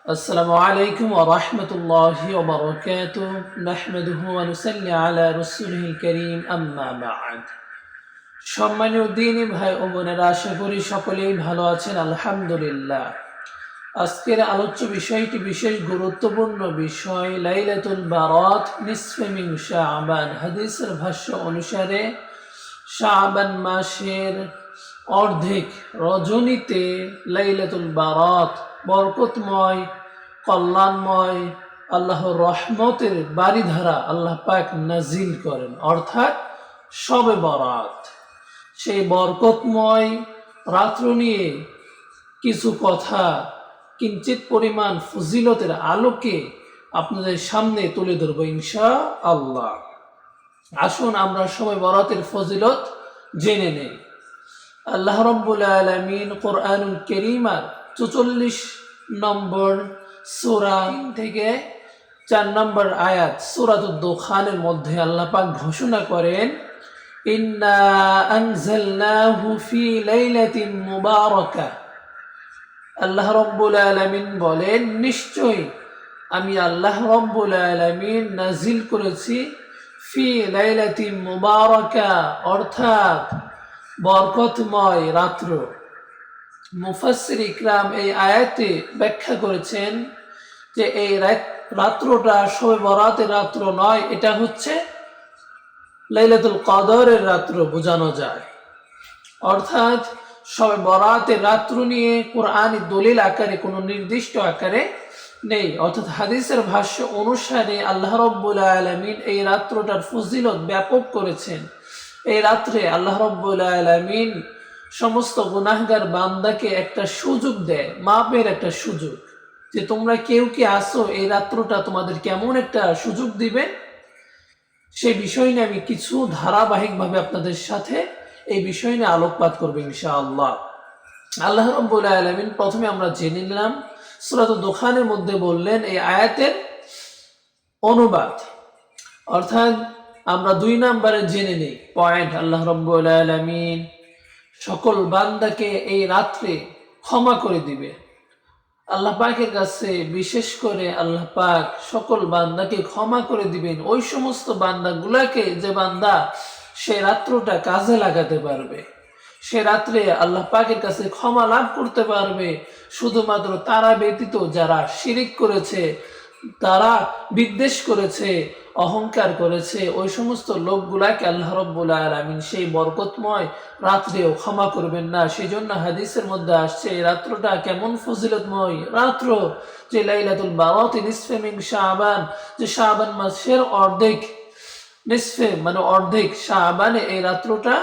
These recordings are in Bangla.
السلام عليكم ورحمة الله وبركاته نحمده ونسلي على رسوله الكريم أما بعد সম্মানীয় দিনী ভাই ও বোনেরা আশা করি সকলেই ভালো আছেন আলহামদুলিল্লাহ আজকের আলোচ্য বিষয়টি বিশেষ গুরুত্বপূর্ণ বিষয় লাইলাতুল বারাত নিসফে মিন শাবান হাদিসের ভাষ্য অনুসারে শাবান মাসের অর্ধেক রজনীতে লাইলাতুল বারাত বরকতময়, কল্যাণময় আল্লাহ রহমতের বাড়িধারা আল্লাহ পাক নাজিল করেন। অর্থাৎ সবে বরাত। সেই বরকতময় রাত্র নিয়ে কিছু কথা, কিঞ্চিত পরিমাণ ফজিলতের আলোকে আপনাদের সামনে তুলে ধরবো ইনশা আল্লাহ আসুন আমরা সবাই বরাতের ফজিলত জেনে নেই। আল্লাহ রব্বুল আলমিন কোরআনুল কেরিমার চুচল্লিশ নম্বর সুরা থেকে চার নম্বর আয়াত সুরাত দোখানের মধ্যে আল্লাহ পাক ঘোষণা করেন, ইন্না আল্লাহ রব্বুল বলেন, নিশ্চয়ই আমি আল্লাহ রব্বুল আলামিন নাজিল করেছি ফি লাইলাতিন মুবারাকা, অর্থাৎ বরকতময় রাত্র। মুফাসসির ইকরাম এই আয়াতে ব্যাখ্যা করেছেন যে এই রাত্রটা শবে বরাতের রাত্র নয়, এটা হচ্ছে লাইলাতুল কদরের রাত্র বোঝানো যায়। অর্থাৎ সবে বরাতের রাত্র নিয়ে কোরআন দলিল আকারে, কোনো নির্দিষ্ট আকারে নেই। অর্থাৎ হাদিসের ভাষ্য অনুসারে আল্লাহ রব্বুল আলমিন এই রাত্রটার ফজিলত ব্যাপক করেছেন। এই রাত্রে আল্লাহ রব্বুল আলমিন সমস্ত গুনাহগার বান্দাকে একটা সুযোগ দেয়, মাপের একটা সুযোগ যে তোমরা কেউ কি আসো, এই রাত্রটা তোমাদের কেমন একটা সুযোগ দিবে? সেই বিষয় নিয়ে আমি কিছু ধারাবাহিকভাবে আপনাদের সাথে এই বিষয় নিয়ে আলোকপাত করব ইনশাআল্লাহ। আল্লাহ রব্বুল আলমিন প্রথমে আমরা জেনে নিলাম সুরাত দোকানের মধ্যে বললেন, এই আয়াতের অনুবাদ। অর্থাৎ আমরা দুই নাম্বারে জেনে নিই, পয়েন্ট, আল্লাহ রব্বুল আলমিন সকল বান্দাকে এই রাত্রে ক্ষমা করে দিবে। আল্লাহ পাকের কাছে বিশেষ করে আল্লাহ পাক সকল বান্দাকে ক্ষমা করে দিবেন, ওই সমস্ত বান্দাগুলাকে যে বান্দা সে রাত্রটা কাজে লাগাতে পারবে। সে রাত্রে আল্লাহ পাকের কাছে ক্ষমা লাভ করতে পারবে। শুধুমাত্র তারা ব্যতীত যারা শিরিক করেছে, তারা বিদ্বেষ করেছে, অহংকার করেছে, ওই সমস্ত লোকগুলাকে আল্লাহ রব্বুল সেই বরকতময় রাত্রেও ক্ষমা করবেন না। সেই জন্য হাদিসের মধ্যে আসছে, এই রাত্রটা কেমন ফজিলতময় রাত্র যে লাইলাতুল বারাত নিসফে মিন শাবান, যে শাবান মাসের অর্ধেক, নিসফে মানে অর্ধেক শাবানে এই রাত্রটা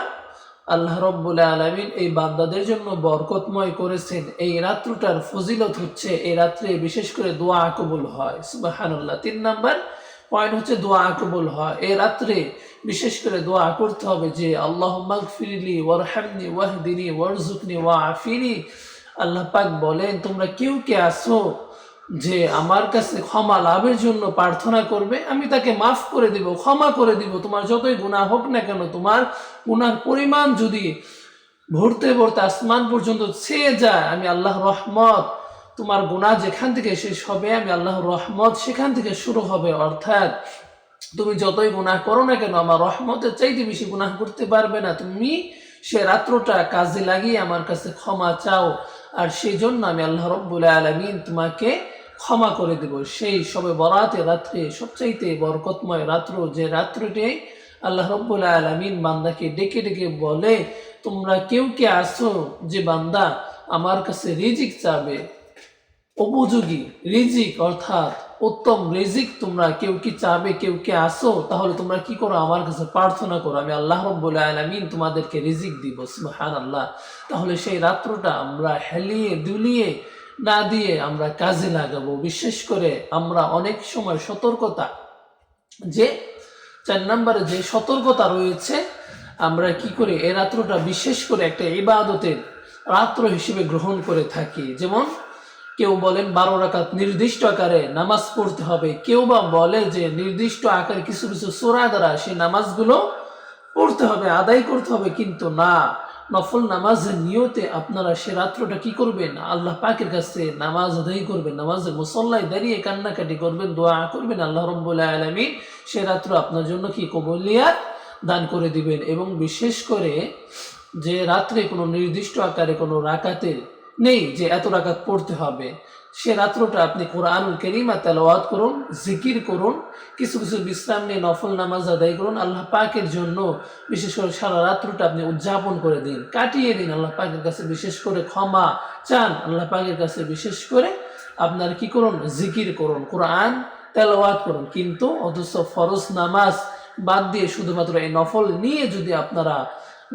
আল্লাহ রব্বুল আলমিন এই বান্দাদের জন্য বরকতময় করেছেন। এই রাত্রটার ফজিলত হচ্ছে এই রাত্রে বিশেষ করে দোয়া কবুল হয়। সুবাহানুল্লাহ। তিন নাম্বার পয়েন্ট হচ্ছে দোয়া কবুল হয়। এই রাত্রে বিশেষ করে দোয়া করতে হবে যে আল্লাহ মাগফিরলি ওয়ারহামনি ওয়াহদিনী ওয়ারজুকনি ওয়া আফিনি। আল্লাহ পাক বলেন, তোমরা কেউ কে আসো যে আমার কাছে ক্ষমা লাভের জন্য প্রার্থনা করবে, আমি তাকে মাফ করে দিব, ক্ষমা করে দিব। তোমার যতই গুনাহ হোক না কেন, তোমার গুনার পরিমাণ যদি ভরতে ভরতে আসমান পর্যন্ত ছেয়ে যায়, আমি আল্লাহ রহমত, তোমার গুনাহ যেখান থেকে শেষ হবে, আমি আল্লাহর রহমত সেখান থেকে শুরু হবে। অর্থাৎ তুমি যতই গুনাহ করো না কেন, আমার রহমতের চাইতে বেশি গুনাহ করতে পারবে না। তুমি সে রাত্রটা কাজে লাগিয়ে আমার কাছে ক্ষমা চাও। আর সেই জন্য আমি আল্লাহ রব্বুল আলমিন তোমাকে ক্ষমা করে দেব। সেই সবে বরাতে রাত্রে সবচাইতে বরকতময় রাত্র যে রাত্রটি আল্লাহ রব্বুল আলমিন বান্দাকে ডেকে ডেকে বলে, তোমরা কেউ কে আসো যে বান্দা আমার কাছে রিজিক চাবে? উপযোগী রিজিক অর্থাৎ উত্তম রিজিক তোমরা কেউ কি চাবে, কেউ কে আসো তাহলে তোমরা কি করো? আমার কাছে প্রার্থনা করো, আমি আল্লাহ রব্বুল আলমিন তোমাদেরকে রিজিক দিব। সুবহান আল্লাহ তাহলে সেই রাত্রটা আমরা হেলিয়ে দুলিয়ে না দিয়ে আমরা কাজে লাগাবো। বিশেষ করে আমরা অনেক সময় সতর্কতা, যে চার নম্বরে যে সতর্কতা রয়েছে, আমরা কি করে? এ রাত্রটা বিশেষ করে একটা ইবাদতের রাত্র হিসেবে গ্রহণ করে থাকি। যেমন কেউ বলেন বারো রাকাত নির্দিষ্ট আকারে নামাজ পড়তে হবে। কেউ বা বলে যে নির্দিষ্ট আকারে কিছু কিছু সোরা দ্বারা সেই নামাজগুলো পড়তে হবে, আদায় করতে হবে। কিন্তু না নফল নামাজের নিয়তে আপনারা সে রাত্রটা কি করবেন? আল্লাহ পাকের কাছে নামাজ আদায় করবেন, নামাজের মুসল্লায় দাঁড়িয়ে কান্নাকাটি করবেন, দোয়া করবেন, আল্লাহ রব্বুল আলমিন সে রাত্র আপনার জন্য কি কবলিয়াত দান করে দিবেন এবং বিশেষ করে যে রাত্রে কোনো নির্দিষ্ট আকারে কোনো রাকাতের নেই যে এত রাকাত পড়তে হবে। সে রাত্রটা আপনি কোরআনুল কেরিমা তেলাওয়াত করুন, জিকির করুন, কিছু কিছু বিশ্রাম নিয়ে নফল নামাজ আদায় করুন, আল্লাহ পাকের জন্য বিশেষ করে সারা রাত্রটা আপনি উদযাপন করে দিন, কাটিয়ে দিন আল্লাহ পাকের কাছে বিশেষ করে ক্ষমা চান, আল্লাহ পাকের কাছে বিশেষ করে আপনার কি করুন? জিকির করুন, কোরআন তেলাওয়াত করুন। কিন্তু অথচ ফরজ নামাজ বাদ দিয়ে শুধুমাত্র এই নফল নিয়ে যদি আপনারা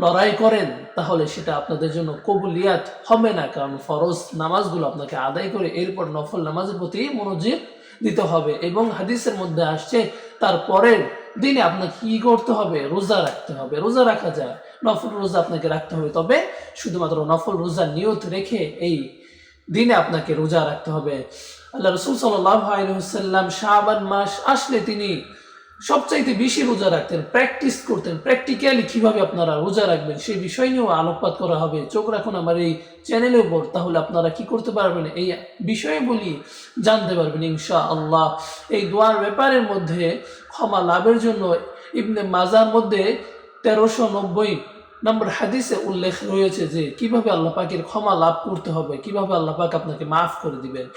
লড়াই করেন, তাহলে সেটা আপনাদের জন্য কবুলিয়াত হবে না, কারণ ফরজ নামাজগুলো আপনাকে আদায় করে এরপর নফল নামাজের প্রতি মনোযোগ দিতে হবে। এবং হাদিসের মধ্যে আসছে, তারপরের দিনে আপনাকে কি করতে হবে? রোজা রাখতে হবে। রোজা রাখা যায়। নফল রোজা আপনাকে রাখতে হবে। তবে শুধুমাত্র নফল রোজা নিয়ত রেখে এই দিনে আপনাকে রোজা রাখতে হবে। আল্লাহ রসুল সাল্লাম শাহবান মাস আসলে তিনি সবচাইতে বেশি রোজা রাখতেন প্র্যাকটিস করতেন প্র্যাকটিক্যালি কীভাবে আপনারা রোজা রাখবেন সেই বিষয় নিয়েও আলোকপাত করা হবে। চোখ রাখুন আমার এই চ্যানেলের উপর, তাহলে আপনারা কি করতে পারবেন? এই বিষয়ে বলি, জানতে পারবেন ইনশা আল্লাহ এই দোয়ার ব্যাপারের মধ্যে ক্ষমা লাভের জন্য ইবনে মাজার মধ্যে তেরোশো নব্বই নম্বর হাদিসে উল্লেখ রয়েছে যে, কীভাবে আল্লাহ পাকের ক্ষমা লাভ করতে হবে, কীভাবে আল্লাহ পাক আপনাকে মাফ করে দিবেন।